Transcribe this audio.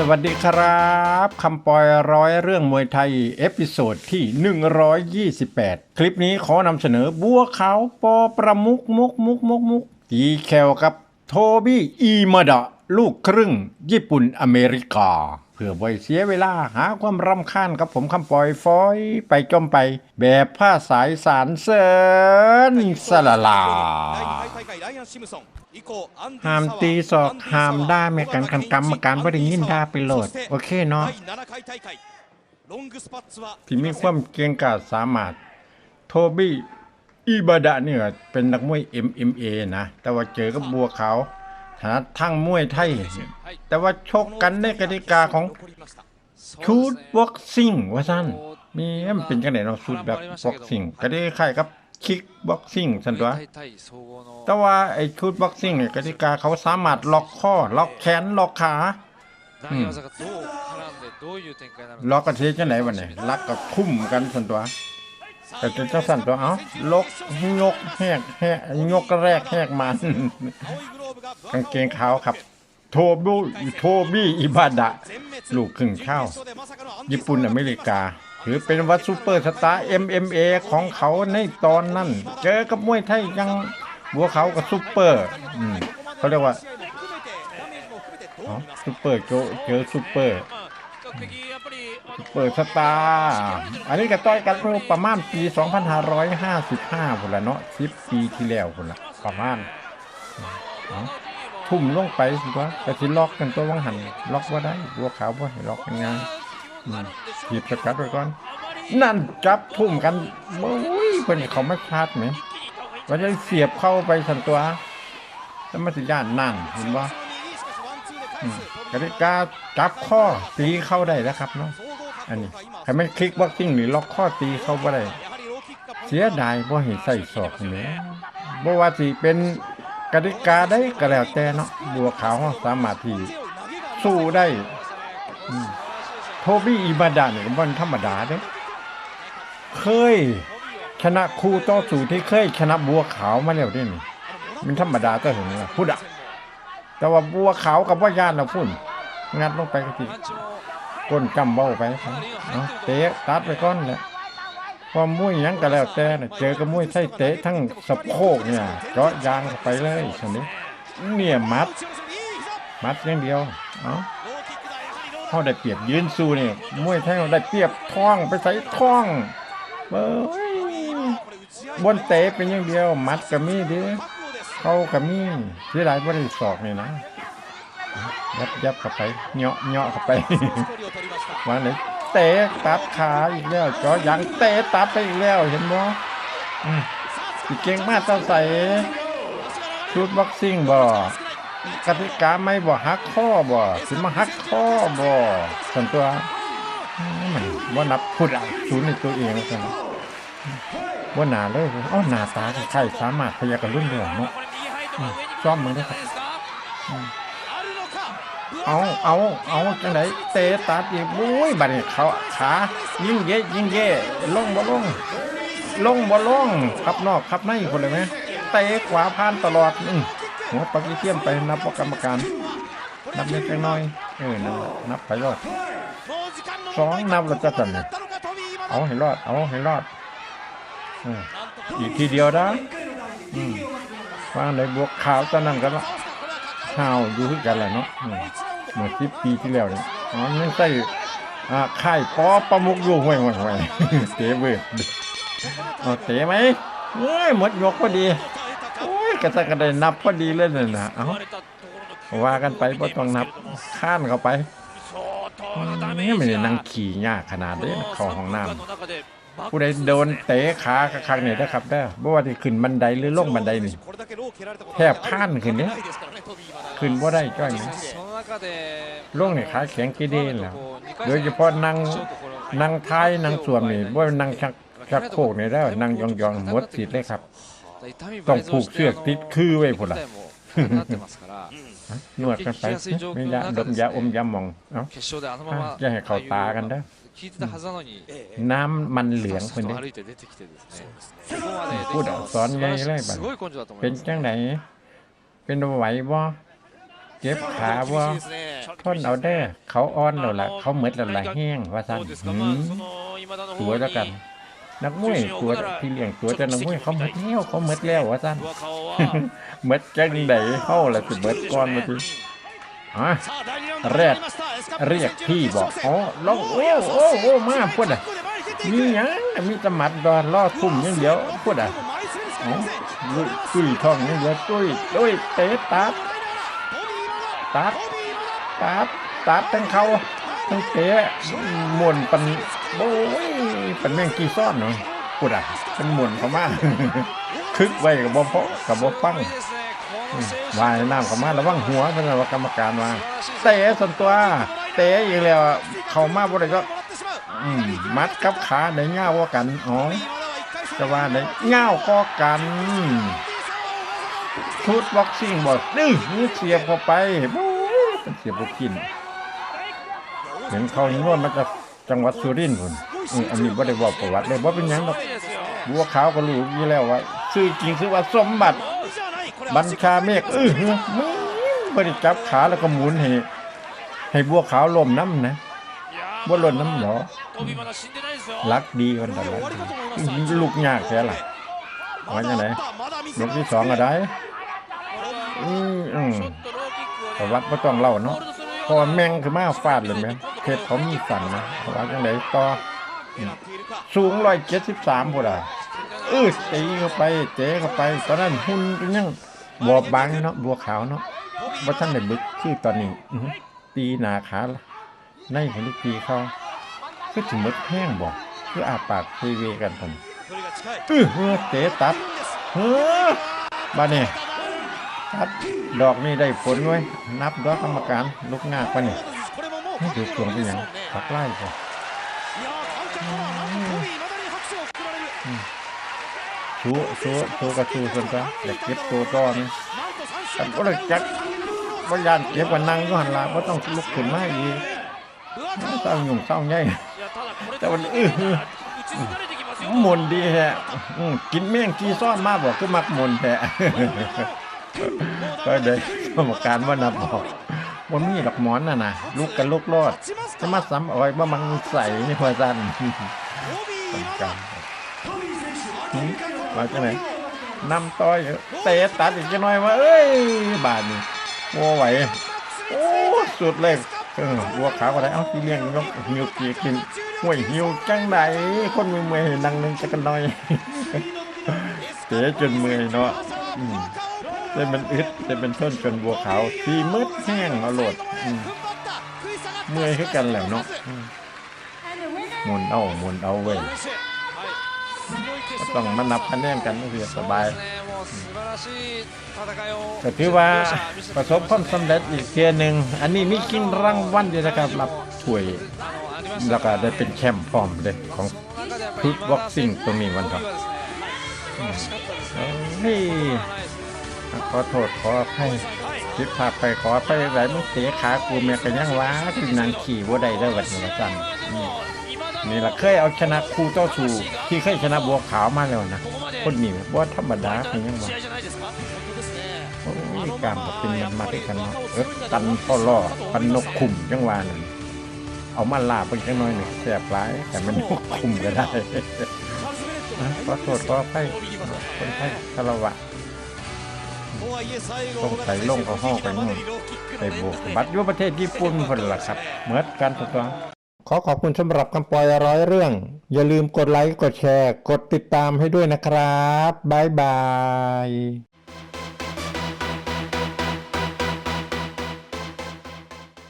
สวัสดีครับคำปอยร้อยเรื่องมวยไทย เอพิโซดที่ 128 คลิปนี้ขอนำเสนอบัวขาวปอประมุกมุกมุกมุกมุกตีแคลกับโทบี้อีมาดะ ลูกครึ่ง ญี่ปุ่นอเมริกา เพื่อไว้เสียเวลาหาความรำคาญกับผมคำปอยฟอย ไปจมไป แบบผ้าสายสารเสินสละลา ห้ามตีศอกห้ามด่าแม่กันกันกรรมการบ่ได้ยินด่าไปโหลด โอเคเนาะที่มีความเก่งกาจสามารถ โทบี้อีบาดะเนี่ยเป็นนักมวย MMA นะ แต่ว่าเจอกับบัวขาวถนัดทั้งมวยไทย แต่ว่าชกกันในกติกาของชูดบ็อกซิ่งว่าสั้นมีมันเป็นกันไหนเนาะชูดแบบบ็อกซิ่งก็ได้คล้ายกับ คิกบ็อกซิ่งสันตัวแต่ว่าไอ้ชุดบ็อกซิ่งเนี่ยกติกาเขาสามารถล็อกข้อ ล็อกแขน ล็อกขาล็อกกระเทียจะไหนวะเนี่ยลักกับคุ้มกันสันตัวแต่จะเจ้าสันตัวเอ้าลกยกแหกแหกยกแรกแหกมันกางเกงขาวครับ โทบุโทบี้อิบาดะ ลูกครึ่งข้าว ญี่ปุ่นอเมริกา ถือเป็นวัดซูเปอร์สตาร์ MMA ของเขาในตอนนั้น เจอกับมวยไทยยังบัวเขากับซูเปอร์อืมเขาเรียกว่าซูเปอร์โจเจอซูเปอร์เปิดสตาร์อันนี้ก็ต้อยกันเมื่อประมาณปี 2555พุ่นละเนาะ10 ปีที่แล้วพุ่นละประมาณทุ่มลงไปสิวะแต่ที่ล็อกกันตัววังหันล็อกว่าได้บัวขาวว่าให้ล็อกยังไง หยิบสกัดไว้ก่อน นั่นจับทุ่มกันโอ้ยเพิ่นเขาไม่พลาดไหมว่าจะเสียบเข้าไปสันตัว แล้วมันสิย่านนั่นเห็นบ่กติกาจับข้อตีเข้าได้แล้วครับเนาะอันนี้ใครไม่คลิกบ็อกซิ่งหรือล็อกข้อตีเข้าบ่ได้เสียดายบ่เห็นใส่ศอกนี่แหละบ่ว่าสิเป็นกติกาได้ก็แล้วแต่เนาะบัวขาวสามารถที่สู้ได้อื บี้อีบาดาเนี่ยก็บ่ธรรมดาเด้เคย ชนะคู่ต่อสู้ที่เคย ชนะบัวขาวมาแล้วด้นี่มันธรรมดาก็ถึงว่าพูดอะแต่ว่าบัวขาวกับว่ายานเราพุ่นงัดลงไปก็ทีก้นกำเบ้าไปครับเอาเตะตัดไปก้อนแหละพอมุ้ยยังก็แล้วแต่น่ะเจอกับมุ้ยใส่เตะทั้งสะโพกเนี่ยเจาะยางไปเลยชนี้เนี่ยมัด มัดอย่างเดียว เอา เขาได้เปรียบยืนสู้เนี่ยมวยไทยเราได้เปรียบท้องไปใส่ท้องเบ้บนเตะเป็นอย่างเดียว มัดก็มีดีเขาก็มีเสียดายบ่ได้สอกนี่นะยับยับเข้าไปเหาะเหาะเข้าไปมาเลยเตะตัดขาอีกแล้วจอยังเตะตัดไปอีกแล้วเห็นบ่อืมสิเก่งมากเจ้าใส่ชุดบ็อกซิ่งบ่ กติกาไม่บ่หักข้อบ่สิมาหักข้อบ่ส่วนตัวมันบ่นับพูดเอาศูนย์ในตัวเองแล้วกันบ่หนาเลยอ๋อหนาตาใคล้ายๆสามารถพยากรุ่นเดียวเนาะอืมซ้อมมึงได้ครับเอาเอาเอาจังไหนเตะตัดอีกบุ้ยบัดนี้เขาขายิงเย่ยิงเย่ลงบ่ลงลงบ่ลงขับนอกขับในคนเลยไหมเตะขวาผ่านตลอดอื หัวปักอีเทียมไปนับว่ากรรมการ นับเล็กน้อยเออนั่นแหละนับไปรอดสองนับแล้วจะสั่นเนี่ยเอาให้รอด เอาให้รอดอีกทีเดียวนะอืมวางในบวกขาวตอนนั้นกันละข้าวอยู่คือกันแหละเนาะอืมเมื่อสิบปีที่แล้วเนี่ยอ๋อยังใส่อ่าค่ายปอประมุกอยู่ห่วยห่วยห่วยเตะเบิดเอาเตะไหมเอ้ยหมดยกพอดี กระทั่กันได้นับพอดีเล่นเลยนะเอาว่ากันไปพอต้องนับข้านเข้าไปนี่ได้นั่งขี่ยากขนาดเลยคอห้องน้ำผู้ใดโดนเตะขาคักๆเนี่ยนะครับได้บ่ว่าจะขึ้นบันไดหรือลงบันไดนี่แทบข้านขึ้นเนี่ยขึ้นบ่ได้จ้อยนี่ลงเนี่ยขาแข็งกีเดนแล้วโดยเฉพาะนั่งนั่งท้ายนั่งส่วนนี่บ่ว่านั่งชักชักโคกเนี่ยได้นั่งยองๆหมดสิทธิ์เลยครับ ต้องผูกเชือกติดคือไว้พุ่นล่ะนวดกันไปไม่ยาดมยาอมยามองเอ้าจะให้เขาตากันด้น้ำมันเหลืองคนนี้พูดสอนไงเลยบ้เป็นจังไหนเป็นไหวบ่เจ็บขาบ่ทนเอาได้เขาอ่อนแล้วล่ะเขาเหมือนแล้ล่ะแห้งว่าสั่นสวยแล้วกัน นักมวยตัวที่เลี้ยงตัวแต่นักมวยเขาเมดแล้วเขาเมดแล้ววะสั้นเมดจังไดเข้าละสิเมดก่อนมาสิฮะแรดเรียกพี่บอกอ๋อลองโอ้โอ้โอ้มาพูดอะมีอย่างมีตมัดดอนล่อดคุ้มยังเดียวพูดอะตุ้ยทองยังเดียวตุ้ยตุ้ยเตะตัดตัดตัดตัดทั้งเขา ตั้งต่มวนปันโอ้ยปันแมงกีซ่อนเนาะกูดอะเป็นมวนเขามาคึกไว้กับบอเพาะกับบ่ฟังวายน้ำเขามาระวังหัวเพนักกรรมการมาเตะส่วนตัวเตะอีกแล้วเขามาบริด้ก็มัดกับขาในแง่าวกันอ๋อจะว่าในแง่าก็กันชุดบ็อกซิ่งบอกนี่เสียบเข้าไปเสียบกิน เห็นเขาหินวดมาจากจังหวัดสุรินทร์คุณอืมอันนี้บ่ได้บอกประวัติเลยว่าเป็นยังดอกบัวขาวก็รู้อยู่แล้วว่าชื่อจริงชื่อว่าสมบัติ บัญชาเมฆเออเอหือมึงบ่ได้จับขาแล้วก็หมุนให้ให้บัวขาวล้มน้ำนะบ่วล่นน้ำหรอรักดีคนแต่ละลูกยากแค่ล่ะว่าจังไลยกที่สองอะไรอืมอืมประวัติบ่ต้องเล่าเนาะพอแม่งคือมาฟาดเลยแมง เพชรเขามีฟันนะว่าจังไดต่อสูง173พุ่นอะเออตีเข้าไปเตะเข้าไปตอนนั้นหุ่นยังบอบบางเนาะบัวขาวเนาะบ่ทันได้บึกคือตอนนี้ตีหนาขาในเห็นตีเขาคือถึงมดแห้งบ่คืออาปากเทเวกันทันอื้อเฮ้อเตะตัดเฮ้อบาเนี่ยตัดดอกนี่ได้ผลไว้ยนับดอกกรรมการลูกงากปะเนี่ย ให้ดูส่วนเป็นอย่างขับไล่ก่อนชูชูชูกระชูสันซะอยากเก็บตัวก้อนแต่ก็เลยจักว่ายานเก็บวันนั่งก็หันลาว่าต้องลุกขึ้นมาอีกเศร้าหยุ่งเศร้าใหญ่แต่วันอื้อมนดีฮะกินเมี่ยงกีซ้อนมากบอกก็มักมนแฮะก็เลยกรรมการว่านับบอก ว่ามีดอกหมอนน่ะนะลูกกันลูกรอดจะมาซ้ำเออยว่ามังใส่นี่พอจันกรรมการหืมาจากไหนนำต่อยเตะตัดอีกจะน้อยว่าเอ้ย บาทนี่โอ้ไหวโอ้สุดเลยเออบัวขาวก็ได้เอ้าที่เลี้ยงยกหิวเกียกินห่วยหิวจังไดคนมือเมื่อยนั่งนึงจะกันหน่อยเตะจนเมื่อยเนาะ แต่มันอึดแต่เป็นต้นจนบัวขาวทีมืดแห้งเอาโหลดเมื่อยขึ้นกันแหล้เนาะมุนเอามุนเอาเว้ยต้องมานับคะแนนกันเพื่อสบายก็ที่ว่าประสบความสำเร็จอีกเทียหนึ่งอันนี้มีกิ้งรางวัลด้วยนะครับรับถ่วยแล้วก็ได้เป็นแชมป์พร้อมเลยของฟุตบ็อกซิ่งตรงนี้วันก่อนนี่ ขอโทษขอให้คิดภาพไปขอไปไหลมุเสียขากูเมียกันยังว้าที่นางขี่วัวใดได้วันนี้ละจันนี่นี่ละเคยเอาชนะคู่เจ้าชูที่เคยชนะบัวขาวมาแล้วนะคนนี้บัวธรรมดาเป็นยังไงโอ้ยการเป็นมาด้วยกันเนาะเออตันพ่อล่อปันนกขุ่มยังวานึงเอามาลาไปแค่น้อยหนึ่งแสบร้ายแต่มันกขุ่มก็ได้ขอโทษขอไปคนไทยคารวะ ต้องใส่ลงกับห้องไปนู่นไปบวกบัตรยุประเทศญี่ปุ่นคนละครับเหมือนกันทุกตัวขอขอบคุณสำหรับคำปล่อยร้อยเรื่อง อย่าลืมกดไลค์กดแชร์ กดติดตามให้ด้วยนะครับ บ๊ายบาย